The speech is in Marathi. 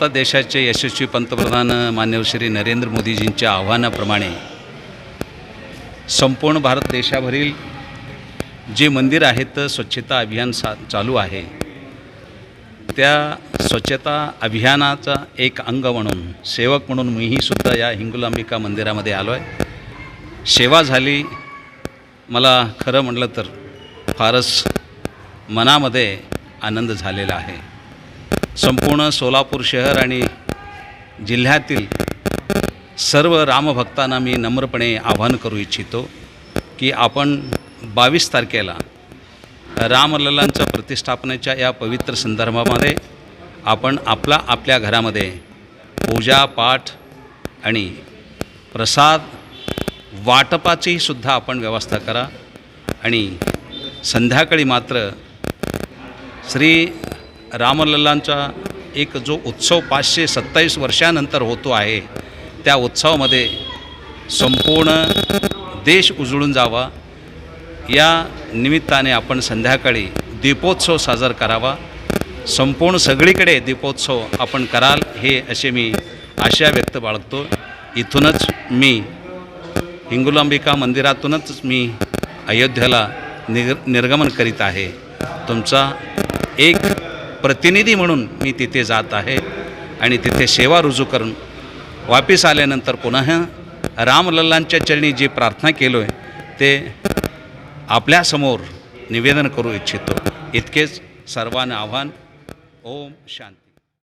आत्ता देशाचे यशस्वी पंतप्रधान मान्यव श्री नरेंद्र मोदीजींच्या आव्हानाप्रमाणे संपूर्ण भारत देशाभरील जे मंदिर आहेत स्वच्छता अभियान सा चालू आहे. त्या स्वच्छता अभियानाचा एक अंग म्हणून सेवक म्हणून मीही सुद्धा या हिंगुलांबिका मंदिरामध्ये आलो आहे सेवा झाली. मला खरं म्हटलं तर फारच मनामध्ये आनंद झालेला आहे. संपूर्ण सोलापूर शहर आणि जिल्ह्यातील सर्व रामभक्तांना मी नम्रपणे आवाहन करू इच्छितो की आपण बावीस तारखेला रामलल्लांच्या प्रतिष्ठापनेच्या या पवित्र संदर्भामध्ये आपण आपला आपल्या घरामध्ये पूजा पाठ आणि प्रसाद वाटपाची सुद्धा आपण व्यवस्था करा. आणि संध्याकाळी मात्र श्री रामलल्लांचा एक जो उत्सव पाचशे सत्तावीस वर्षानंतर होतो आहे त्या उत्सवामध्ये संपूर्ण देश उजळून जावा. या निमित्ताने आपण संध्याकाळी दीपोत्सव साजरा करावा. संपूर्ण सगळीकडे दीपोत्सव आपण कराल हे असे मी आशा व्यक्त बाळगतो. इथूनच मी हिंगुलांबिका मंदिरातूनच मी अयोध्येला निग निर्गमन करीत आहे. तुमचा एक प्रतिनिधी म्हणून मी तिथे जात आहे आणि तिथे सेवा रुजू करून वापिस आल्यानंतर पुन्हा रामलल्लांच्या चरणी जी प्रार्थना केलो आहे ते आपल्यासमोर निवेदन करू इच्छितो. इतकेच सर्वांना आव्हान. ओम शांती.